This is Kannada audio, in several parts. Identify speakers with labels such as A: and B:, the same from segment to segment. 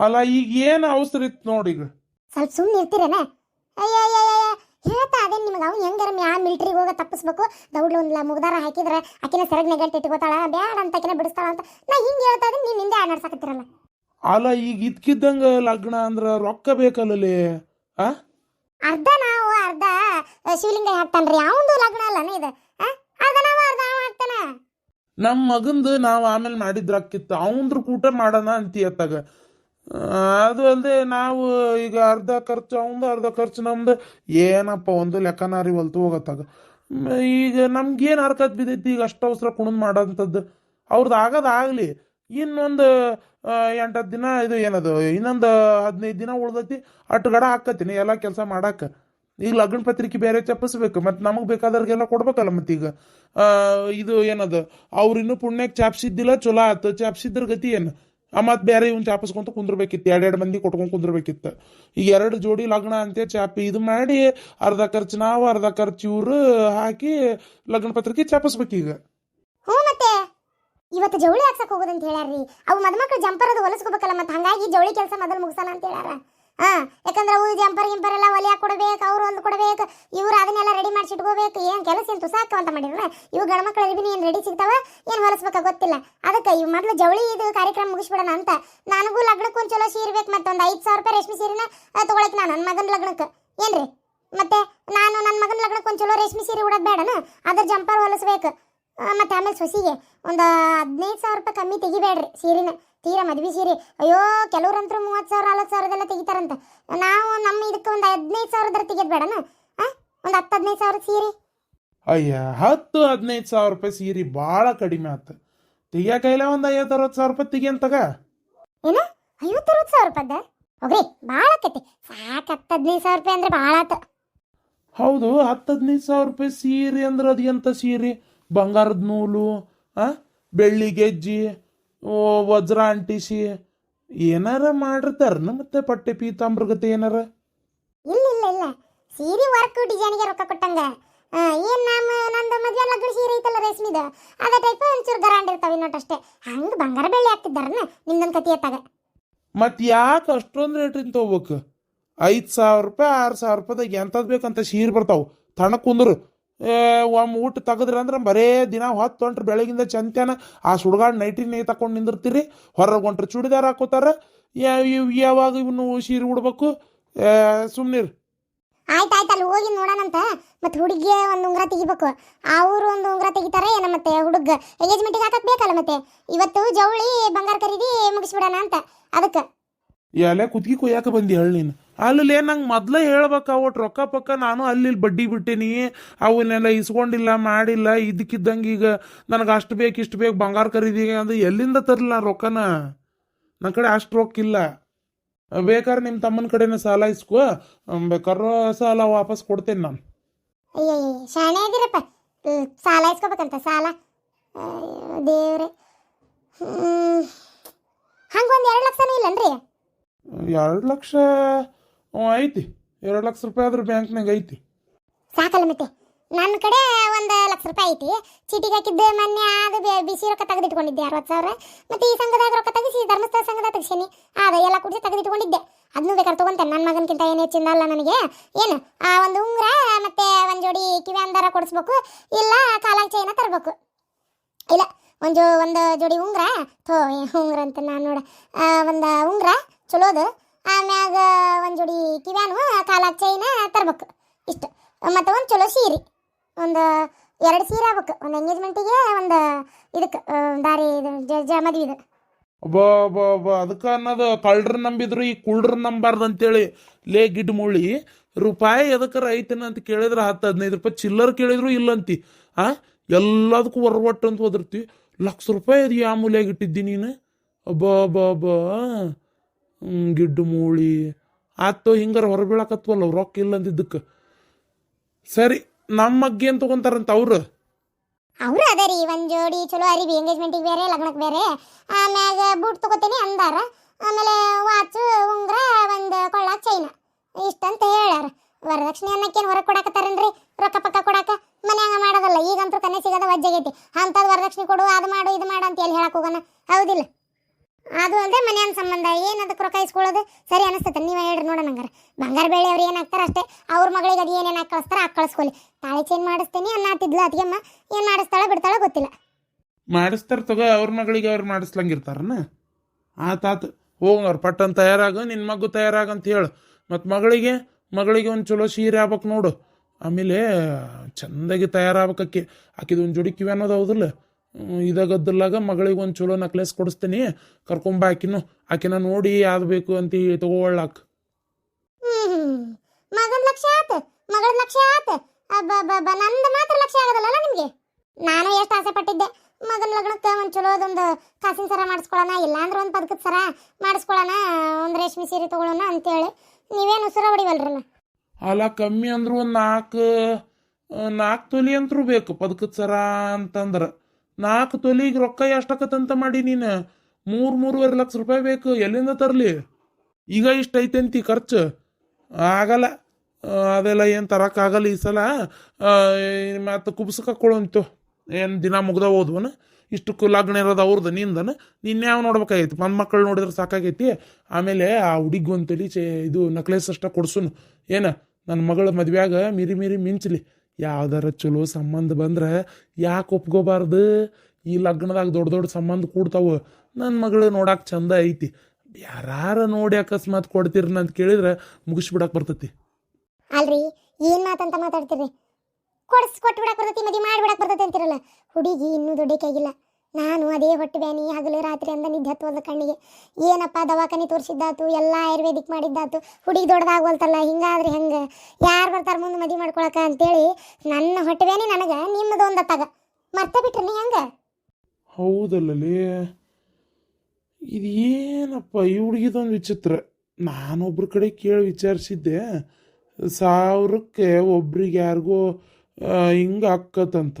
A: ಅಲ್ಲ ಈಗ ಏನು ಅವಸರ ಇತ್ತು ನೋಡಿ ಈಗ?
B: ಸ್ವಲ್ಪ ಸುಮ್ಮನೆ ಇರ್ತೀರೇನ? ಅಯ್ಯ ಅಯ್ಯ ಅಯ್ಯ ಹೇಳ್ತಾ ಅದೇ ನಿಮ್ಗೆ. ಅವ್ನು ಹೆಂಗಾರ ಮ್ಯಾ ಮಿಲ್ಟ್ರಿಗೆ ಹೋಗ ತಪ್ಪಿಸ್ಬೇಕು? ದೌಡ್ಲು ಒಂದು ಮುಗ್ದಾರ ಹಾಕಿದ್ರೆ ಆಕಿನ ಸೆರಗ್ ನೆಗಟ್ ಇಟ್ಕೋತಾಳ ಬ್ಯಾಡ ಅಂತ ಆಕಿನ ಬಿಡಿಸ್ತಾಳ ಅಂತ. ನಾ ಹಿಂಗೆ ಹೇಳ್ತಾ ಇದ್ದೀನಿ ನೀನು ಹಿಂದೆ ಆಡಾಡ್ಸಕತ್ತಿರಲ್ಲ
A: ಅಲ್ಲ ಈಗ ಇದ್ಕಿದ್ದಂಗ ಲಗ್ನ ಅಂದ್ರೆ ರೊಕ್ಕ ಬೇಕಲ್ಲೇ ಆ?
B: ಅರ್ಧ ನಾವು ಅರ್ಧ ಶಿವಲಿಂಗ ಹಾಕ್ತಾನ್ರಿ. ಅವಂದು ಲಗ್ನ ಅಲ್ಲನ ಇದು? ಆ? ಅರ್ಧ ನಾವು ಅರ್ಧ ಅವ ಹಾಕ್ತಾನ?
A: ನಮ್ಮ ಮಗಂದು ನಾವು ಆಮೇಲೆ ಮಾಡಿದ್ರಾಕಿತ್ತು. ಅವಂದ್ರ ಕೂಟ ಮಾಡೋಣ ಅಂತಿ ಅತ್ತಾಗ? ಆ, ಅದು ಅಲ್ಲದೆ ನಾವು ಈಗ ಅರ್ಧ ಖರ್ಚು, ಅವಂದು ಅರ್ಧ ಖರ್ಚು, ನಮ್ದು ಏನಪ್ಪ, ಒಂದು ಲೆಕ್ಕನಾರಿ ಹೊಲ್ತು ಹೋಗತ್ತಾಗ. ಈಗ ನಮ್ಗೇನು ಹರ್ಕತ್ ಬಿದ್ದೈತಿ? ಈಗ ಅಷ್ಟು ಅವಸರ ಕುಣದ್ ಮಾಡೋಂಥದ್ದು ಅವ್ರದ್ದು ಆಗೋದಾಗಲಿ ಇನ್ನೊಂದು ಎಂಟತ್ತು ದಿನ ಇದು ಏನದು, ಇನ್ನೊಂದು ಹದಿನೈದು ದಿನ ಉಳ್ದೈತಿ ಅಟ್ಟು ಗಡ ಹಾಕತ್ತೀನಿ ಎಲ್ಲ ಕೆಲಸ ಮಾಡಕ್ಕೆ ಈಗ ಲಗ್ನ ಪತ್ರಿಕೆ ಬೇರೆ ಚಪ್ಪಿಸ್ಬೇಕು ಮತ್ತು ನಮಗೆ ಬೇಕಾದವ್ರಿಗೆಲ್ಲ ಕೊಡ್ಬೇಕಲ್ಲ ಮತ್ತೀಗ ಇದು ಏನದು, ಅವ್ರು ಇನ್ನೂ ಪುಣ್ಯಕ್ಕೆ ಚಾಪ್ಸಿದ್ದಿಲ್ಲ, ಚಲೋ ಆಯ್ತು ಚಾಪ್ಸಿದ್ರ ಗತಿ ಏನು? ಮತ್ತು ಬೇರೆ ಇವ್ನು ಚಾಪಸ್ಕೊಂತ ಕುಂದ್ರಬೇಕಿತ್ತು. ಎರಡೆರಡು ಮಂದಿ ಕೊಟ್ಕೊಂಡು ಕುಂದಿರ್ಬೇಕಿತ್ತು. ಈಗ ಎರಡು ಜೋಡಿ ಲಗ್ನ ಅಂತ ಚಾಪಿ ಇದು ಮಾಡಿ ಅರ್ಧ ಖರ್ಚು ನಾವು, ಅರ್ಧ ಖರ್ಚು ಇವರು ಹಾಕಿ ಲಗ್ನ ಪತ್ರಿಕೆ
B: ಹ್ಞೂ ಮತ್ತೆ. ಇವತ್ತು ಜವಳಿ ಹಾಕ್ಸಕ್ ಹೋಗೋದಂತ ಹೇಳ್ಯಾರ್ರಿ. ಅವು ಮದ್ಮಕ್ಳು ಜಂಪರ್ ಅದು ಹೊಲಸ್ಕೋಬೇಕಲ್ಲ ಮತ್ತೆ ಹಂಗಾಗಿ ಜವಳಿ ಕೆಲಸ ಮೊದಲು ಮುಗಿಸಲ್ಲ ಅಂತ ಹೇಳ್ಯಾರ. ಹಾ, ಯಾಕಂದ್ರೆ ಅವು ಜಂಪರ್ ಗಿಂಪರ್ ಎಲ್ಲ ಒಲೆ ಕೊಡಬೇಕು ಅವ್ರು ಒಂದು ಕೊಡಬೇಕು, ಇವ್ರು ಅದನ್ನೆಲ್ಲ ರೆಡಿ ಮಾಡಿಸಿ ಇಟ್ಕೋಬೇಕು. ಏನು ಕೆಲಸ ಏನು ತುಸಾಕ ಅಂತ ಮಾಡಿರಲ್ಲ ಇವು ಗಂಡ ಮಕ್ಳು ಅರಿವಿನ ಏನು ರೆಡಿ ಸಿಗ್ತಾವ? ಏನು ಹೊಲಸ್ಬೇಕ ಗೊತ್ತಿಲ್ಲ. ಅದಕ್ಕೆ ಇವು ಮೊದಲು ಜವಳಿ ಇದು ಕಾರ್ಯಕ್ರಮ ಮುಗಿಸ್ಬಿಡೋಣ ಅಂತ. ನನಗೂ ಲಗ್ನಕ್ಕೆ ಒಂದು ಚಲೋ ಸೀರೆ ಬೇಕು ಮತ್ತೆ ಒಂದು ಐದು ಸಾವಿರ ರೂಪಾಯಿ ರೇಷ್ಮೆ ಸೀರೆನ ತೊಗೊಳಕ್ಕೆ ನಾನು ನನ್ನ ಮಗನ ಲಗ್ನಕ್ಕೆ ಏನ್ರಿ? ಮತ್ತೆ ನಾನು ನನ್ನ ಮಗನ ಲಗ್ನಕ್ಕೆ ಒಂದು ಚಲೋ ರೇಷ್ಮೆ ಸೀರೆ ಉಡೋದು ಬೇಡನ? ಅದ್ರ ಜಂಪರ್ ಹೊಲಿಸ್ಬೇಕು. ಮತ್ತೆ ಆಮೇಲೆ ಸೊಸಿಗೆ ಒಂದು ಹದಿನೈದು ಸಾವಿರ ರೂಪಾಯಿ ಕಮ್ಮಿ ತೆಗಿಬೇಡ್ರಿ ಸೀರೆನ. ತೀರಾ ಮದ್ವೆ ಸೀರೆ. ಅಯ್ಯೋ ಕೆಲವ್ರಂತೂ ಮೂವತ್ತು ಸಾವಿರ ನಲ್ವತ್ತು ಸಾವಿರದೆಲ್ಲ ತೆಗಿತಾರಂತ. ನಾವು ನಮ್ಮ ಇದಕ್ಕೆ ಒಂದು ಹದಿನೈದು ಸಾವಿರದ್ರ ತೆಗಿಯೋದು ಬೇಡನ? ಒಂದು ಹತ್ತು ಹದಿನೈದು ಸಾವಿರ ಸೀರೆ?
A: ಅಯ್ಯ ಹತ್ತು ಹದಿನೈದು ಸಾವಿರ ರೂಪಾಯಿ ಸೀರೆ ಭಾಳ ಕಡಿಮೆ ಆತು. ತೆಗಿಯಾಕೈಲ ಒಂದು ಐವತ್ತು ಅರವತ್ತು ಸಾವಿರ ರೂಪಾಯಿ ತೆಗಿಯಂತಾಗ
B: ಏನು? ಐವತ್ತು ಅರವತ್ತು ಸಾವಿರ ರೂಪಾಯ್ದ? ಹೋಗ್ರಿ ಭಾಳ ಕತೆ ಸಾಕು ಹತ್ತು ಹದಿನೈದು ಸಾವಿರ ರೂಪಾಯಿ ಅಂದ್ರೆ ಭಾಳ ಆತ.
A: ಹೌದು ಹತ್ತು ಹದಿನೈದು ಸಾವಿರ ರೂಪಾಯಿ ಸೀರೆ ಅಂದ್ರೆ ಅದು ಎಂಥ ಸೀರೆ? ಬಂಗಾರದ ನೂಲು ಬೆಳ್ಳಿ ಗೆಜ್ಜಿ ವಜ್ರ ಅಂಟಿಸಿ ಏನಾರ ಮಾಡಿರ್ತಾರ ಮತ್ತೆ ಪಟ್ಟೆ ಪೀತಾಂಬ್ರ ಗತೆ ಏನಾರ?
B: ಇಲ್ಲ ಇಲ್ಲ ಇಲ್ಲ. ಸೀರೆ ವರ್ಕ್ ಡಿಸೈನ್ಗೆ ರೊಕ್ಕ ಕೊಟ್ಟಂಗ. ಏನ್ ನಮ್ಮ ನಂದು ಮದ್ವೆ ಲಗ್ನ ಸೀರೆ ಐತಲ್ಲ ರೇಷ್ಮಿದ? ಅದ ಟೈಪ್ ಒಂಚೂರು ಗರಾಂಡ್ ಇರ್ತಾವ ಇನ್ನೊಟ್ಟಷ್ಟೇ ಹಂಗ ಬಂಗಾರ ಬೆಳ್ಳಿ ಹಾಕ್ತಿದ್ದಾರನ ನಿಮ್ದೊಂದು ಕತಿ ಎತ್ತಾಗ.
A: ಮತ್ತೆ ಯಾಕೆ ಅಷ್ಟೊಂದು ರೇಟಿಂದ ತೊಗೋಬೇಕು? ಐದು ಸಾವಿರ ರೂಪಾಯಿ ಆರು ಸಾವಿರ ರೂಪಾಯಿದಾಗ ಎಂಥದ್ದು ಬೇಕಂತ ಸೀರೆ ಬರ್ತಾವ. ತಣ ಕುಂದ್ರು. ಒಮ್ಮೆ ಊಟ ತೆಗೆದ್ರಿ ಅಂದ್ರೆ ಬರೇ ದಿನ ಹೊತ್ತು ಹೊಂಟ್ರೆ ಬೆಳಗಿಂದ ಚಂತ್ಯಾನ ಆ ಸುಡ್ಗಾಡ್ ನೈಟಿ ನೇ ತಕೊಂಡು ನಿಂದಿರ್ತೀರಿ. ಹೊರಗೆ ಹೊಂಟ್ರೆ ಚೂಡಿದಾರ ಹಾಕೋತಾರ. ಯಾವಾಗ ಇವನು ಸೀರೆ ಉಡ್ಬೇಕು? ಸುಮ್ಮನಿರು
B: ಆಯ್ತು ಆಯ್ತು ಅಲ್ಲಿ ಹೋಗಿ ನೋಡೋಣಂತ ಮತ್ತೆ ಹುಡುಗಿಯ ಒಂದು ಉಂಗ್ರ ತೆಗಿಬೇಕು. ಅವ್ರು ಒಂದು ಉಂಗ್ರ ತೆಗಿತಾರೆ ಏನ ಮತ್ತೆ ಹುಡುಗ? ಎಂಗೇಜ್ಮೆಂಟಿಗೆ ಹಾಕಕ್ ಬೇಕಲ್ಲ ಮತ್ತೆ? ಇವತ್ತು ಜವಳಿ ಬಂಗಾರ ಖರೀದಿ ಮುಗಿಸ್ಬಿಡೋಣ ಅಂತ. ಅದಕ್ಕೆ.
A: ಎಲೆ ಕುತ್ಗಿ ಕೊಯ್ಯಾಕ ಬಂದಿ ಹೇಳಿ ನೀನು? ಅಲ್ಲಿ ನಂಗೆ ಮೊದ್ಲೇ ಹೇಳ್ಬೇಕು ಒಟ್ಟು ರೊಕ್ಕ ಪಕ್ಕ ನಾನು ಅಲ್ಲಿ ಬಡ್ಡಿ ಬಿಟ್ಟಿನಿ, ಅವನ್ನೆಲ್ಲ ಇಸ್ಕೊಂಡಿಲ್ಲ, ಮಾಡಿಲ್ಲ ಇದಕ್ಕಿದ್ದಂಗೆ ಈಗ ನನಗೆ ಅಷ್ಟು ಬೇಕು, ಇಷ್ಟು ಬೇಕು ಬಂಗಾರ ಖರೀದಿ ಅಂದ್ರೆ ಎಲ್ಲಿಂದ ತರಲಿಲ್ಲ ರೊಕ್ಕನ? ನನ್ನ ಕಡೆ ಅಷ್ಟು ರೊಕ್ಕ ಇಲ್ಲ. ಬೇಕಾದ್ರೆ ನಿಮ್ಮ ತಮ್ಮನ ಕಡೆನೇ ಸಾಲ ಇಸ್ಕೋ ಬೇಕಾದ್ರೂ ಸಾಲ ವಾಪಸ್ ಕೊಡ್ತೇನೆ ನಾನು.
B: ಸಾಲ ಇಸ್ಕೋಬೇಕಂತ ಸಾಲ ದೇವ್ರೆ ಹಂಗೆ ಹಂಗೊಂದು ಎರಡು ಲಕ್ಷನೂ ಇಲ್ಲನ್ರಿ
A: ಎರಡು ಲಕ್ಷ ಹ್ಞೂ, ಐತಿ. ಎರಡು ಲಕ್ಷ ರೂಪಾಯಿ ಆದ್ರೆ ಬ್ಯಾಂಕ್ನಾಗ ಐತಿ.
B: ಸಾಕಲ್ಲ ಮತ್ತೆ. ನನ್ನ ಕಡೆ ಒಂದು ಲಕ್ಷ ರೂಪಾಯಿ ಐತಿ. ಚೀಟಿಗೆ ಹಾಕಿದ್ದೆ ಮೊನ್ನೆ, ಅದು ಬಿಸಿ ರೊಕ್ಕ ತೆಗೆದಿಟ್ಕೊಂಡಿದ್ದೆ, ಅರವತ್ತು ಸಾವಿರ. ಮತ್ತೆ ಈ ಸಂಘದಾಗ ರೊಕ್ಕ ತೆಗಿಸಿ ಧರ್ಮಸ್ಥಳ ಸಂಘದಾಗ ತೆಗ್ಸೀನಿ. ಆದ ಎಲ್ಲ ಕುಡಿಸಿ ತೆಗೆದಿಟ್ಕೊಂಡಿದ್ದೆ. ಅದನ್ನು ಬೇಕಾದ್ರೆ ತೊಗೊಂತೇನೆ. ನನ್ನ ಮಗನಕ್ಕಿಂತ ಏನು ಹೆಚ್ಚಿಂದ ಅಲ್ಲ ನನಗೆ. ಏನು, ಆ ಒಂದು ಉಂಗುರ, ಮತ್ತೆ ಒಂದು ಜೋಡಿ ಕಿವಿ ಅಂದಾರ ಕೊಡಿಸ್ಬೇಕು. ಇಲ್ಲ ಕಾಲಾಗ ಚೈನ ತರಬೇಕು. ಇಲ್ಲ, ಒಂದು ಒಂದು ಜೋಡಿ ಉಂಗುರ. ಥೋ ಉಂಗುರ ಅಂತ ನಾನು ನೋಡ. ಒಂದು ಉಂಗುರ, ಚಲೋದು. ಆಮ್ಯಾಗ ಒಂದು ಜೋಡಿ ಕಿವ್ಯಾನು ಕಾಲಾಗ ಚೈನ ತರ್ಬೇಕು. ಇಷ್ಟು. ಮತ್ತು ಒಂದು ಚಲೋ ಸೀರೆ. ಒಂದು ಎರಡು ಸೀರೆ ಆಗ್ಬೇಕು. ಒಂದು ಎಂಗೇಜ್ಮೆಂಟಿಗೆ ಒಂದು ಇದಕ್ಕೆ ದಾರಿ ಇದು ಮದುವೆದು
A: ಅದಕ್ಕೆ ಅನ್ನೋದು ಕಳ್ರ ನಂಬಿದ್ರು, ಈ ಕುಳ್ರ ನಂಬಾರ್ದು ಅಂತೇಳಿ ಲೇ ಗಿಡ್ ಮುಳ್ಳಿ. ರೂಪಾಯಿ ಎದಕ್ಕೆ ರೈತನ ಅಂತ ಕೇಳಿದ್ರೆ ಹತ್ತು ಹದಿನೈದು ರೂಪಾಯಿ ಚಿಲ್ಲರ್ ಕೇಳಿದ್ರು ಇಲ್ಲಂತಿ. ಆ? ಎಲ್ಲದಕ್ಕೂ ಹೊರವಟ್ಟು ಅಂತ ಹೋದಿರ್ತಿ. ಲಕ್ಷ ರೂಪಾಯಿ ಅದು ಯಾವ ಮೂಲೆಗೆ ಇಟ್ಟಿದ್ದಿ ನೀನು? ಅಬ್ಬಾ ಬಾ ಬಾ ಗಿಡ್ಡು ಮೂಳಿ. ಆತೋ ಹಿಂಗಾರ ಹೊರಬೀಳಕತ್ವಲ್ಲ ರೊಕ್ಕ ಇಲ್ಲ ಅಂದಿದ್ದಕ್ಕೆ. ಸರಿ ನಮ್ಮ ಮಗ್ಗೆ ಏನು ತೊಗೊಂತಾರಂತ ಅವ್ರು?
B: ಅವರು ಅದರಿ ರೀ, ಒಂದು ಜೋಡಿ ಚಲೋ ಅರಿವಿ ಎಂಗೇಜ್ಮೆಂಟಿಗೆ ಬೇರೆ ಲಗ್ನಕ್ಕೆ ಬೇರೆ. ಆಮ್ಯಾಗ ಬೂಟ್ ತಗೋತೀನಿ ಅಂದಾರ. ಆಮೇಲೆ ವಾಚು ಉಂಗ್ರ, ಒಂದು ಕೊಳ್ಳಾಕ ಚೈನ ಇಷ್ಟಂತ ಹೇಳ್ಯಾರ. ವರದಕ್ಷಿಣೆ ಅನ್ನಕ್ಕೇನು ಹೊರಗೆ ಕೊಡಾಕತ್ತಾರನ್ರಿ? ರೊಕ್ಕ ಪಕ್ಕ ಕೊಡಾಕ? ಮನ್ಯಾಗ ಮಾಡೋದಲ್ಲ, ಈಗಂತೂ ಕನ್ನೆ ಸಿಗದ ವಜ್ಜಾಗೈತಿ. ಅಂಥದ್ದು ವರದಕ್ಷಿಣೆ ಕೊಡು, ಅದು ಮಾಡು, ಇದು ಮಾಡು ಅಂತ ಎಲ್ಲಿ ಹೇಳಕ್ ಹೋಗೋಣ ಹೌದಿಲ್ಲ. ಅದು ಅಲ್ಲದೆ ಮನೆಯನ್ ಸಂಬಂಧ. ಏನು ಅದಕ್ಕೆ ರೊಕ್ಕ ಇಸ್ಕೊಳ್ಳೋದು? ಸರಿ ಅನಿಸ್ತೈತೆ, ನೀವೇ ಹೇಳ್ರಿ ನೋಡೋಣ ಹಂಗಾರೆ. ಬಂಗಾರ ಬೆಳೆ ಅವ್ರು ಏನು ಹಾಕ್ತಾರೆ ಅಷ್ಟೇ. ಅವ್ರ ಮಗಳಿಗೆ ಅದು ಏನೇನು ಹಾಕಿ ಕಳಿಸ್ತಾರೆ ಹಾಕಿ ಕಳಿಸ್ಕೊಲಿ ತಾಳಿ ಚೇಂಜ್ ಮಾಡಿಸ್ತೀನಿ ಅನ್ನತ್ತಿದ್ಲು ಅತ್ತಿಗೆಮ್ಮ ಏನು ಮಾಡಿಸ್ತಾಳೆ ಬಿಡ್ತಾಳೆ ಗೊತ್ತಿಲ್ಲ.
A: ಮಾಡಿಸ್ತಾರ ತಗೋ, ಅವ್ರ ಮಗಳಿಗೆ ಅವ್ರು ಮಾಡಿಸ್ಲಂಗಿರ್ತಾರನ? ಆತಾತು ಹೋಗಿ ಅವ್ರು ಪಟ್ಟನ್ ತಯಾರಾಗ ನಿನ್ನ ಮಗು ತಯಾರಾಗ ಅಂತ ಹೇಳು. ಮತ್ತು ಮಗಳಿಗೆ ಮಗಳಿಗೆ ಒಂದು ಚಲೋ ಸೀರೆ ಆಗ್ಬೇಕು ನೋಡು. ಆಮೇಲೆ ಚಂದಾಗಿ ತಯಾರಾಗ್ಬೇಕು ಆಕಿ. ಆಕಿದು ಒಂದು ಜೋಡಿ ಕಿವಿ ಅನ್ನೋದು ಹೌದಿಲ್ಲ? ಇದಾಗದ್ದಲ್ಲಾಗ ಮಗಳಿಗೆ ಒಂದು ಚಲೋ ನಕ್ಲೆಸ್ ಕೊಡಿಸ್ತೀನಿ ಕರ್ಕೊಂಬ ಆಕಿನು ಆಕಿನ ನೋಡಿ ಯಾವ್ದು ಬೇಕು ಅಂತ ತಗೊಳ್ಳಾಕ
B: ಮಗನ ಲಕ್ಷ ಆತ ಮಗಳ ಲಕ್ಷ ಆತ. ನಂದು ಮಾತ್ರ ಲಕ್ಷ ಆಗೋದಲ್ಲ ನಿಮಗೆ? ನಾನು ಎಷ್ಟು ಆಸೆ ಪಟ್ಟಿದ್ದೆ ಮಗನ ಲಗ್ನಕ್ಕೆ ಒಂದು ಚಲೋದೊಂದು ಕಾಸಿನ ಸರ ಮಾಡಿಸ್ಕೊಳ್ಳೋಣ ಇಲ್ಲಾಂದ್ರೆ ಒಂದು ಪದಕದ ಸರ ಮಾಡಿಸ್ಕೊಳ್ಳೋಣ ಒಂದು ರೇಷ್ಮೆ ಸೀರೆ ತಗೊಳ್ಳೋಣ ಅಂತೇಳಿ. ನೀವೇನು ಉಸಿರ ಹೊಡಿವಲ್ರಲ್ಲ?
A: ಅಲ್ಲ ಕಮ್ಮಿ ಅಂದ್ರು ಒಂದು ನಾಲ್ಕು ನಾಲ್ಕು ತೊಲಿ ಅಂತರೂ ಬೇಕು ಪದಕದ ಸರ ಅಂತಂದ್ರೆ. ನಾಲ್ಕು ತೊಲಿಗೆ ರೊಕ್ಕ ಎಷ್ಟಾಕತ್ತಂತ ಮಾಡಿ ನೀನು? ಮೂರು, ಮೂರುವರೆ ಲಕ್ಷ ರೂಪಾಯಿ ಬೇಕು, ಎಲ್ಲಿಂದ ತರಲಿ? ಈಗ ಇಷ್ಟು ಐತೆಂತಿ ಖರ್ಚು. ಆಗಲ್ಲ. ಅದೆಲ್ಲ ಏನು ತರೋಕ್ಕಾಗಲ್ಲ ಈ ಸಲ. ಮತ್ತು ಕುಬ್ಸಕ್ಕೊಳ್ಳುವಂತು ಏನು ದಿನ ಮುಗ್ದ ಹೋದ್ವನ? ಇಷ್ಟಕ್ಕೂ ಲಗ್ನ ಇರೋದು ಅವ್ರದ್ದು ನಿಂದನ? ನಿನ್ನೆ ಯಾವ ನೋಡ್ಬೇಕಾಗೈತಿ? ಮನ್ ಮಕ್ಕಳು ನೋಡಿದ್ರೆ ಸಾಕಾಗೈತಿ? ಆಮೇಲೆ ಆ ಹುಡುಗಿ ಒಂತಲಿ ಚೇ, ಇದು ನಕ್ಲೇಸ್ ಅಷ್ಟ ಕೊಡ್ಸುನು. ಏನ? ನನ್ನ ಮಗಳ ಮದ್ವೆಯಾಗ ಮಿರಿ ಮಿರಿ ಮಿಂಚಲಿ. ಯಾವ್ದಾರ ಚಲೋ ಸಂಬಂಧ ಬಂದ್ರೆ ಯಾಕೆ ಒಪ್ಕೋಬಾರ್ದು ಈ ಲಗ್ನದಾಗ ದೊಡ್ಡ ದೊಡ್ಡ ಸಂಬಂಧ ಕೂಡ್ತಾವೆ. ನನ್ನ ಮಗಳು ನೋಡಕ್ಕೆ ಚಂದ ಐತಿ. ಯಾರ ನೋಡಿ ಅಕಸ್ಮಾತ್ ಕೊಡ್ತೀರಿ ಅಂತ ಕೇಳಿದ್ರೆ ಮುಗಿಸ್ಬಿಡಕ್ಕೆ ಬರ್ತೈತಿ.
B: ಅಲ್ರಿ, ಏನ್ ಮಾತಂತ ಮಾತಾಡ್ತೀರಿ? ಕೊಡ್ಸ್ ಕೊಟ್ಟು ಬಿಡಕ್ ಬರ್ತೈತಿ ಮದಿ ಮಾಡಿ ಬರ್ತತಿ ಬರ್ತೈತಿ ಅಂತಿರಲ್ಲ? ಹುಡುಗಿ ಇನ್ನೂ ದೊಡ್ಡಕ್ಕಾಗಿಲ್ಲ ನಾನು ಅದೇ ಹೊಟ್ಟೆ ಹಗಲು ರಾತ್ರಿ ಅಂದ ನಿದ್ದೆ ಒಂದು ಕಣ್ಣಿಗೆ. ಏನಪ್ಪ ದವಾಖಾನೆ ತೋರಿಸಿದ್ದಾತು, ಎಲ್ಲ ಆಯುರ್ವೇದಿಕ್ ಮಾಡಿದ್ದಾತು, ಹುಡುಗಿ ದೊಡ್ಡದಾಗ್ವಲ್ತಲ್ಲ, ಹಿಂಗಾದ್ರೆ ಹೆಂಗೆ? ಯಾರು ಬರ್ತಾರೆ ಮುಂದೆ ಮದಿ ಮಾಡ್ಕೊಳಕ ಅಂತೇಳಿ ನನ್ನ ಹೊಟ್ಟೆ ನನಗೆ ನಿಮ್ಮದು ತಗ. ಮರ್ತ ಬಿಟ್ರಿ ಹೆಂಗೆ?
A: ಹೌದಲ್ಲೇ ಇದು ಏನಪ್ಪ ಈ ಹುಡುಗಿದೊಂದು ವಿಚಿತ್ರ. ನಾನೊಬ್ರ ಕಡೆ ಕೇಳಿ ವಿಚಾರಿಸಿದ್ದೆ. ಸಾವಿರಕ್ಕೆ ಒಬ್ರಿಗೆ ಯಾರಿಗೋ ಹಿಂಗೆ ಅಕ್ಕತ್ತಂತ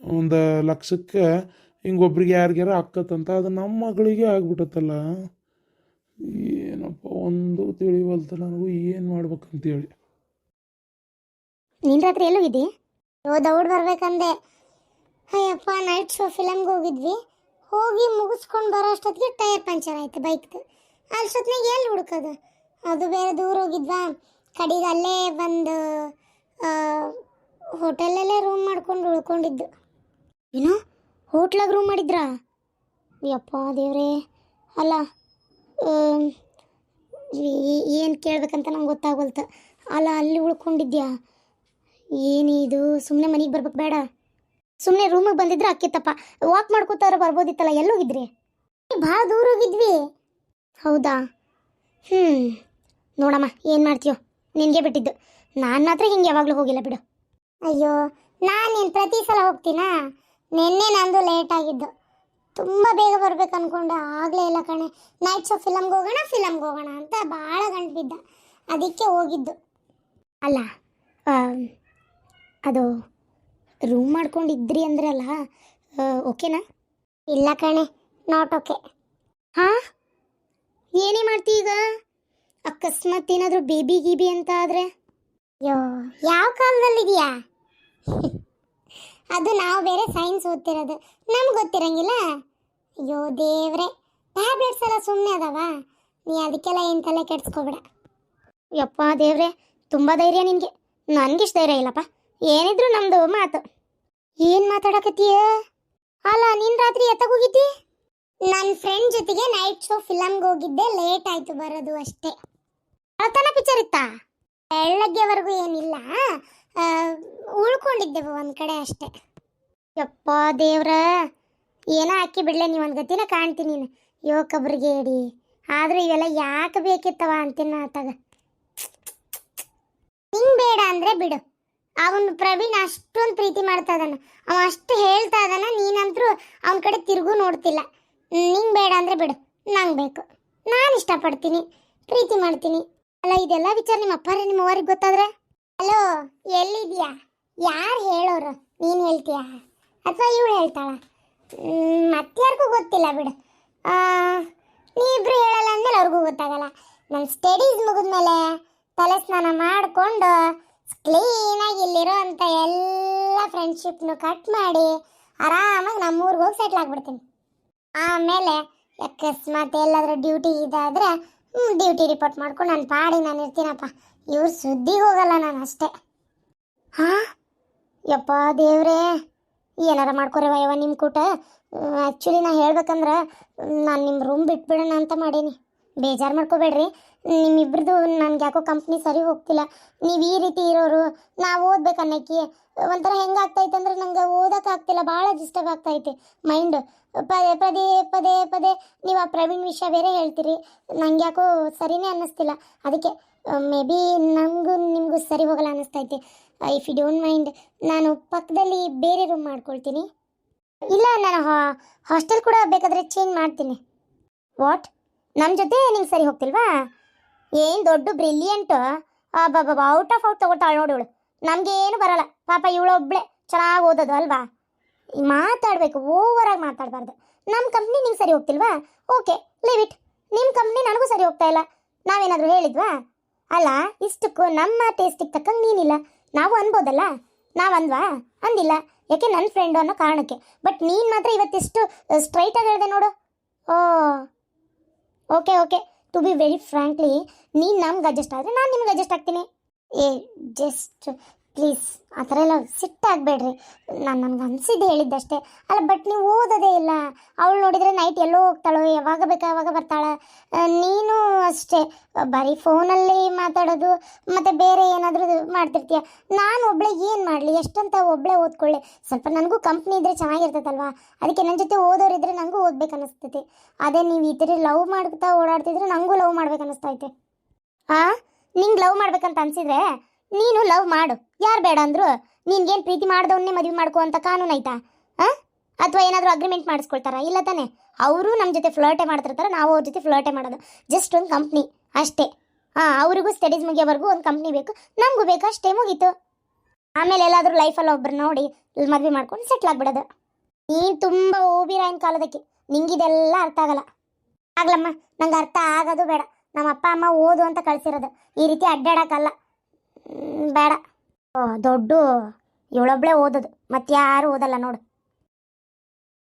A: ಒಂದು ಲಕ್ಷಕ್ಕೆ ಹಿಂಗೆ ಒಬ್ರಿಗೆ ಯಾರಿಗಾರ ಅಕ್ಕತ್ತಂತ ಅದು ನಮ್ಮ ಮಗಳಿಗೆ ಆಗ್ಬಿಟ್ಟತ್ತಲ್ಲ. ಏನಪ್ಪ ಒಂದು ತಿಳಿವಲ್ತ ನನಗೂ, ಏನು ಮಾಡ್ಬೇಕಂತೇಳಿ.
B: ನಿನ್ನ ರಾತ್ರಿ ಎಲ್ಲೋಗಿದ್ದಿ ಓ, ದೌಡ್ ಬರ್ಬೇಕಂದೆ. ಅಯ್ಯಪ್ಪ ನೈಟ್ ಶೋ ಫಿಲಮ್ಗೆ ಹೋಗಿದ್ವಿ. ಹೋಗಿ ಮುಗಿಸ್ಕೊಂಡು ಬರೋ ಅಷ್ಟೊತ್ತಿಗೆ ಟೈರ್ ಪಂಚರ್ ಆಯ್ತು ಬೈಕ್ದು. ಅಷ್ಟೊತ್ತಿನಾಗ ಎಲ್ಲಿ ಹುಡುಕೋದು? ಅದು ಬೇರೆ ದೂರ ಹೋಗಿದ್ವಾ? ಕಡೆಗೆ ಅಲ್ಲೇ ಬಂದು ಹೋಟೆಲಲ್ಲೇ ರೂಮ್ ಮಾಡ್ಕೊಂಡು ಉಳ್ಕೊಂಡಿದ್ದು. ಏನೋ? ಹೋಟ್ಲಾಗ ರೂಮ್ ಮಾಡಿದ್ರಾ? ಯಪ್ಪ ದೇವ್ರೇ. ಅಲ್ಲ ಏನು ಕೇಳ್ಬೇಕಂತ ನಂಗೆ ಗೊತ್ತಾಗೋಲ್ತ. ಅಲ್ಲ, ಅಲ್ಲಿ ಉಳ್ಕೊಂಡಿದ್ಯಾ? ಏನಿದು ಸುಮ್ಮನೆ ಮನೆಗೆ ಬರ್ಬೇಕು ಬೇಡ. ಸುಮ್ಮನೆ ರೂಮಿಗೆ ಬಂದಿದ್ರೆ ಅಕ್ಕಿತ್ತಪ್ಪ ವಾಕ್ ಮಾಡ್ಕೋತಾರ ಬರ್ಬೋದಿತ್ತಲ್ಲ, ಎಲ್ಲೋಗಿದ್ರಿ? ಭಾಳ ದೂರ ಹೋಗಿದ್ವಿ. ಹೌದಾ? ಹ್ಞೂ ನೋಡಮ್ಮ, ಏನು ಮಾಡ್ತೀಯೋ? ನಿನಗೆ ಬಿಟ್ಟಿದ್ದು. ನಾನು ಮಾತ್ರ ಹಿಂಗೆ ಯಾವಾಗಲೂ ಹೋಗಿಲ್ಲ ಬಿಡು. ಅಯ್ಯೋ, ನಾನು ನೀನು ಪ್ರತಿ ಸಲ ಹೋಗ್ತೀನಾ? ನಿನ್ನೆ ನಂದು ಲೇಟ್ ಆಗಿದ್ದು. ತುಂಬ ಬೇಗ ಬರ್ಬೇಕು ಅನ್ಕೊಂಡೆ. ಆಗಲೇ ಇಲ್ಲ ಕಣೆ. ನೈಟ್ ಶೋ ಫಿಲಮ್ಗೆ ಹೋಗೋಣ ಫಿಲಮ್ಗೆ ಹೋಗೋಣ ಅಂತ ಭಾಳ ಗಂಟು ಬಿದ್ದ. ಅದಕ್ಕೆ ಹೋಗಿದ್ದು. ಅಲ್ಲ ಅದು ರೂಮ್ ಮಾಡ್ಕೊಂಡಿದ್ರಿ ಅಂದ್ರಲ್ಲ ಓಕೆನಾ ಇಲ್ಲ ಕಣೆ ನಾಟ್ ಓಕೆ ಹಾಂ? ಏನೇ ಮಾಡ್ತಿ ಈಗ? ಅಕಸ್ಮಾತ್ ಏನಾದರೂ ಬೇಬಿ ಗೀಬಿ ಅಂತ ಆದರೆ? ಅಯ್ಯೋ, ಯಾವ ಕಾಲದಲ್ಲಿದೆಯಾ? ಅದು ನಾವು ಬೇರೆ ಸೈನ್ಸ್ ಓದ್ತಿರೋದು. ನಮ್ಗೆ ಗೊತ್ತಿರಂಗಿಲ್ಲ? ಅಯ್ಯೋ ದೇವ್ರೆ ಟ್ಯಾಬ್ಲೆಟ್ಸ್ ಎಲ್ಲ ಸುಮ್ಮನೆ ಅದಾವ? ನೀ ಅದಕ್ಕೆಲ್ಲ ಏನು ತಲೆ ಕೆಡ್ಸ್ಕೊಬೇಡ. ಯಪ್ಪ ದೇವ್ರೆ, ತುಂಬ ಧೈರ್ಯ ನಿನಗೆ. ನನಗಿಷ್ಟು ಧೈರ್ಯ ಇಲ್ಲಪ್ಪ. ಏನಿದ್ರು ನಮ್ಮದು ಮಾತು. ಏನು ಮಾತಾಡಕತ್ತೀಯ? ಅಲ್ಲ, ನೀನು ರಾತ್ರಿ ಎತ್ತಕ್ಕೆ ಹೋಗಿದ್ದಿ? ನನ್ನ ಫ್ರೆಂಡ್ ಜೊತೆಗೆ ನೈಟ್ ಶೋ ಫಿಲಮ್ಗೆ ಹೋಗಿದ್ದೆ ಲೇಟ್ ಆಯ್ತು ಬರೋದು ಅಷ್ಟೇ. ಅಳತನ ಪಿಕ್ಚರ್ ಇತ್ತಾ? ಬೆಳಗ್ಗೆವರೆಗೂ ಏನಿಲ್ಲ. ಉಳ್ಕೊಂಡಿದ್ದೆವು ಒಂದು ಕಡೆ ಅಷ್ಟೇ. ಯಪ್ಪ ದೇವ್ರ, ಏನೋ ಹಾಕಿ ಬಿಡ್ಲೆ, ನೀವು ಒಂದು ಗತಿನ ಕಾಣ್ತೀನಿ ನೀನು. ಯೋ ಕಬ್ರಿಗೆ ಹೇಳಿ ಆದರೂ ಇವೆಲ್ಲ ಯಾಕೆ ಬೇಕಿತ್ತವ ಅಂತೀನಿ ತಗ. ನಿಂಗ್ ಬೇಡ ಅಂದ್ರೆ ಬಿಡು. ಅವನು ಪ್ರವೀಣ್ ಅಷ್ಟೊಂದು ಪ್ರೀತಿ ಮಾಡ್ತಾ ಇದ್ದಾನ. ಅವ ಅಷ್ಟು ಹೇಳ್ತಾ ಇದ್ದಾನ, ನೀನಂತರೂ ಅವನ ಕಡೆ ತಿರುಗೂ ನೋಡ್ತಿಲ್ಲ. ನಿಂಗ್ ಬೇಡ ಅಂದ್ರೆ ಬಿಡು, ನಂಗೆ ಬೇಕು. ನಾನು ಇಷ್ಟಪಡ್ತೀನಿ, ಪ್ರೀತಿ ಮಾಡ್ತೀನಿ. ಅಲ್ಲ, ಇದೆಲ್ಲ ವಿಚಾರ ನಿಮ್ಮ ಅಪ್ಪಾರ ನಿಮ್ಮ ಅವರಿಗೆ ಗೊತ್ತಾದ್ರೆ? ಹಲೋ ಎಲ್ಲಿದ್ಯಾ ಯಾರು ಹೇಳೋರು? ನೀನು ಹೇಳ್ತೀಯಾ? ಅಥವಾ ಇವಳು ಹೇಳ್ತಾಳ? ಮತ್ತಾರಿಗೂ ಗೊತ್ತಿಲ್ಲ ಬಿಡು. ಆ, ನೀವಿಬ್ರು ಹೇಳಲ್ಲ ಅಂದ್ಮೇಲೆ ಅವ್ರಿಗೂ ಗೊತ್ತಾಗಲ್ಲ. ನನ್ನ ಸ್ಟಡೀಸ್ ಮುಗಿದ್ಮೇಲೆ ತಲೆ ಸ್ನಾನ ಮಾಡಿಕೊಂಡು ಕ್ಲೀನಾಗಿ ಇಲ್ಲಿರೋ ಅಂತ ಎಲ್ಲ ಫ್ರೆಂಡ್ಶಿಪ್ನು ಕಟ್ ಮಾಡಿ ಆರಾಮಾಗಿ ನಮ್ಮೂರಿಗೆ ಹೋಗಿ ಸೆಟ್ಲ್ ಆಗ್ಬಿಡ್ತೀನಿ. ಆಮೇಲೆ ಅಕಸ್ಮಾತ್ ಎಲ್ಲಾದರೂ ಡ್ಯೂಟಿ ಇದಾದ್ರೆ ಡ್ಯೂಟಿ ರಿಪೋರ್ಟ್ ಮಾಡ್ಕೊಂಡು ನಾನು ಪಾಡಿ ನಾನು ಇರ್ತೀನಪ್ಪ. ಇವ್ರ ಸುದ್ದಿ ಹೋಗಲ್ಲ ನಾನು ಅಷ್ಟೇ. ಹಾ? ಯಪ್ಪ ದೇವ್ರೇ ಏನಾರ ಮಾಡ್ಕೊರವ ಯವ ನಿಮ್ಮ ಕೂಟ? ಆ್ಯಕ್ಚುಲಿ ನಾ ಹೇಳ್ಬೇಕಂದ್ರೆ ನಾನು ನಿಮ್ಮ ರೂಮ್ ಬಿಟ್ಬಿಡೋಣ ಅಂತ ಮಾಡೀನಿ. ಬೇಜಾರು ಮಾಡ್ಕೋಬೇಡ್ರಿ. ನಿಮ್ಮಿಬ್ರದ್ದು ನನ್ಗೆ ಯಾಕೋ ಕಂಪ್ನಿ ಸರಿ ಹೋಗ್ತಿಲ್ಲ. ನೀವು ಈ ರೀತಿ ಇರೋರು, ನಾವು ಓದ್ಬೇಕು ಅನ್ನಕ್ಕೆ. ಒಂಥರ ಹೆಂಗಾಗ್ತೈತೆ ಅಂದ್ರೆ ನಂಗೆ ಆಗ್ತಿಲ್ಲ, ಭಾಳ ಡಿಸ್ಟರ್ಬ್ ಆಗ್ತೈತೆ. ಮೈಂಡ್, ಪದೇ ಪದೇ ಪದೇ ಪದೇ ನೀವು ಆ ಪ್ರವೀಣ್ ವಿಷಯ ಬೇರೆ ಹೇಳ್ತೀರಿ. ನಂಗೆ ಯಾಕೋ ಸರಿನೇ ಅನ್ನಿಸ್ತಿಲ್ಲ. ಅದಕ್ಕೆ, ಮೇ ಬಿ ನಮಗೂ ನಿಮಗೂ ಸರಿ ಹೋಗಲ್ಲ ಅನ್ನಿಸ್ತೈತೆ. ಇಫ್ ಯು ಡೋಂಟ್ ಮೈಂಡ್ ನಾನು ಪಕ್ಕದಲ್ಲಿ ಬೇರೆ ರೂಮ್ ಮಾಡ್ಕೊಳ್ತೀನಿ. ಇಲ್ಲ, ನಾನು ಹಾಸ್ಟೆಲ್ ಕೂಡ ಬೇಕಾದರೆ ಚೇಂಜ್ ಮಾಡ್ತೀನಿ. ವಾಟ್ ನಮ್ಮ ಜೊತೆ ನಿಂಗೆ ಸರಿ ಹೋಗ್ತಿಲ್ವಾ? ಏನು ದೊಡ್ಡ ಬ್ರಿಲಿಯಂಟು. ಬಾಬಾ ಔಟ್ ಆಫ್ ಔಟ್ ತಗೋತಾಳೆ ನೋಡಿ ಇವಳು. ನಮಗೇನು ಬರಲ್ಲ. ಪಾಪ ಇವಳೊಬ್ಳೆ ಚೆನ್ನಾಗಿ ಓದೋದು ಅಲ್ವಾ? ಮಾತಾಡಬೇಕು ಓವರಾಗಿ ಮಾತಾಡಬಾರ್ದು. ನಮ್ಮ ಕಂಪ್ನಿ ನಿಂಗೆ ಸರಿ ಹೋಗ್ತಿಲ್ವಾ? ಓಕೆ ಲೀವ್ ಇಟ್ ನಿಮ್ಮ ಕಂಪ್ನಿ ನನಗೂ ಸರಿ ಹೋಗ್ತಾ ಇಲ್ಲ. ನಾವೇನಾದರೂ ಹೇಳಿದ್ವಾ? ಅಲ್ಲ, ಇಷ್ಟಕ್ಕೂ ನಮ್ಮ ಟೇಸ್ಟಿಗೆ ತಕ್ಕಂಗೆ ನೀನಿಲ್ಲ. ನಾವು ಅನ್ಬೋದಲ್ಲ? ನಾವು ಅಂದ್ವಾ? ಅಂದಿಲ್ಲ. ಯಾಕೆ ನನ್ನ ಫ್ರೆಂಡು ಅನ್ನೋ ಕಾರಣಕ್ಕೆ? ಬಟ್ ನೀನು ಮಾತ್ರ ಇವತ್ತೆಷ್ಟು ಸ್ಟ್ರೈಟಾಗಿ ಹೇಳಿದೆ ನೋಡು. ಓ. Okay okay to be very frankly ನೀನು ನಮ್ಗೆ ಅಡ್ಜಸ್ಟ್ ಆದರೆ ನಾನು ನಿಮ್ಗೆ ಅಡ್ಜಸ್ಟ್ ಆಗ್ತೀನಿ. ಏ ಜಸ್ಟ್ ಪ್ಲೀಸ್, ಆ ಥರ ಎಲ್ಲ ಸಿಟ್ಟಾಗಬೇಡ್ರಿ ನಾನು ನನಗೆ ಅನಿಸಿದ್ದು ಹೇಳಿದ್ದಷ್ಟೇ. ಅಲ್ಲ ಬಟ್ ನೀವು ಓದೋದೇ ಇಲ್ಲ. ಅವಳು ನೋಡಿದರೆ ನೈಟ್ ಎಲ್ಲೋ ಹೋಗ್ತಾಳೋ, ಯಾವಾಗ ಬೇಕು ಯಾವಾಗ ಬರ್ತಾಳೆ? ನೀನು ಅಷ್ಟೇ. ಬರೀ ಫೋನಲ್ಲಿ ಮಾತಾಡೋದು, ಮತ್ತು ಬೇರೆ ಏನಾದರೂ ಮಾಡ್ತಿರ್ತೀಯ? ನಾನು ಒಬ್ಳೆ ಏನು ಮಾಡಲಿ? ಎಷ್ಟಂತ ಒಬ್ಳೆ ಓದ್ಕೊಳ್ಳಿ? ಸ್ವಲ್ಪ ನನಗೂ ಕಂಪ್ನಿ ಇದ್ದರೆ ಚೆನ್ನಾಗಿರ್ತೈತಲ್ವಾ ಅದಕ್ಕೆ ನನ್ನ ಜೊತೆ ಓದೋರಿದ್ರೆ ನನಗೂ ಓದ್ಬೇಕು ಅನ್ನಿಸ್ತೈತಿ ಅದೇ ನೀವು ಈ ಥರ ಲವ್ ಮಾಡ್ತಾ ಓಡಾಡ್ತಿದ್ರೆ ನನಗೂ ಲವ್ ಮಾಡ್ಬೇಕು ಅನ್ನಿಸ್ತೈತೆ ಹಾಂ ನಿಂಗೆ ಲವ್ ಮಾಡ್ಬೇಕಂತ ಅನ್ಸಿದ್ರೆ? ನೀನು ಲವ್ ಮಾಡು. ಯಾರು ಬೇಡ ಅಂದ್ರು? ನಿನ್ಗೇನು ಪ್ರೀತಿ ಮಾಡಿದವನ್ನೇ ಮದುವೆ ಮಾಡ್ಕೋ ಅಂತ ಕಾನೂನು ಐತಾ? ಹಾಂ ಅಥವಾ ಏನಾದರೂ ಅಗ್ರಿಮೆಂಟ್ ಮಾಡಿಸ್ಕೊಳ್ತಾರ? ಇಲ್ಲ ತಾನೆ. ಅವರು ನಮ್ಮ ಜೊತೆ ಫ್ಲರ್ಟೆ ಮಾಡ್ತಿರ್ತಾರೆ, ನಾವು ಅವ್ರ ಜೊತೆ ಫ್ಲರ್ಟೆ ಮಾಡೋದು. ಜಸ್ಟ್ ಒಂದು ಕಂಪ್ನಿ ಅಷ್ಟೇ. ಹಾಂ ಅವ್ರಿಗೂ ಸ್ಟಡೀಸ್ ಮುಗಿಯೋವರೆಗೂ ಒಂದು ಕಂಪ್ನಿ ಬೇಕು. ನಮಗೂ ಬೇಕು ಅಷ್ಟೇ, ಮುಗೀತು. ಆಮೇಲೆ ಎಲ್ಲಾದರೂ ಲೈಫಲ್ಲಿ ಒಬ್ರು ನೋಡಿ ಮದುವೆ ಮಾಡ್ಕೊಂಡು ಸೆಟ್ಲ್ ಆಗ್ಬಿಡೋದು. ನೀನು ತುಂಬ ಓಬಿರಾಯನ್ ಕಾಲದಕ್ಕೆ? ನಿಂಗಿದೆಲ್ಲ ಅರ್ಥ ಆಗಲ್ಲ. ಆಗಲಮ್ಮ, ನಂಗೆ ಅರ್ಥ ಆಗೋದು ಬೇಡ. ನಮ್ಮ ಅಪ್ಪ ಅಮ್ಮ ಓದು ಅಂತ ಕಳ್ಸಿರೋದು. ಈ ರೀತಿ ಅಡ್ಡಾಡಕ್ಕಲ್ಲ. ಬೇಡ. ದೊಡ್ಡ. ಇವಳೊಬ್ಳೆ ಓದೋದು. ಮತ್ತೆ ಯಾರು ಓದಲ್ಲ ನೋಡು.